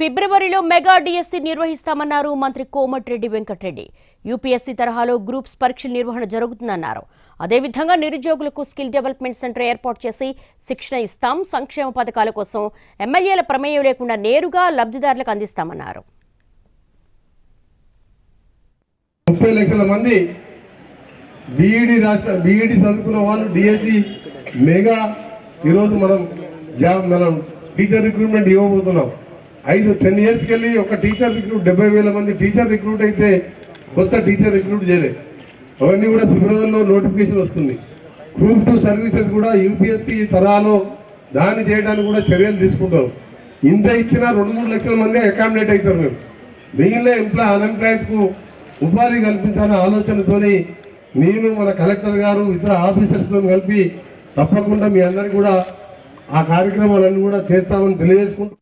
ఫిబ్రవరిలో mega DSC నిర్వహిస్తామన్నారు మంత్రి కోమటిరెడ్డి వెంకటరెడ్డి. యూపీఎస్సీ తరహాలో గ్రూప్స్ పరీక్షల నిర్వహణ జరుగుతుందన్నారు. అదేవిధంగా నిరుద్యోగులకు స్కిల్ డెవలప్మెంట్ సెంటర్ ఏర్పాటు చేసి శిక్షణ ఇస్తాం. సంక్షేమ పథకాల కోసం ఎమ్మెల్యేల ప్రమేయం లేకుండా నేరుగా లబ్ధిదారులకు అందిస్తామన్నారు. ముప్పై లక్షల మంది బీఈడి రాష్ట్ర బీఈడి చదువుకున్న వాళ్ళు డిఎస్సి మెగా ఈరోజు మనం జాబ్ మనం టీచర్ రిక్రూట్మెంట్ ఇవ్వబోతున్నాం. ఐదు టెన్ ఇయర్స్కి వెళ్ళి ఒక టీచర్ రిక్రూట్ డెబ్బై వేల మంది టీచర్ రిక్రూట్ అయితే కొత్త టీచర్ రిక్రూట్ చేయలేదు అవన్నీ కూడా ఫిబ్రవరిలో నోటిఫికేషన్ వస్తుంది. గ్రూప్ టూ సర్వీసెస్ కూడా యూపీఎస్సీ తరాలో దాన్ని చేయడానికి కూడా చర్యలు తీసుకుంటాం ఇంత ఇచ్చినా రెండు మూడు లక్షల మంది అకామిడేట్ అవుతారు మేము దీనిలో ఎంప్లాయ్ అన్ఎంప్లాయీస్కు ఉపాధి కల్పించాలనే ఆలోచనతోని నేను మన కలెక్టర్ గారు ఇతర ఆఫీసర్స్తో కలిపి తప్పకుండా మీ అందరికి కూడా ఆ కార్యక్రమాలన్నీ కూడా చేస్తామని తెలియజేసుకుంటాం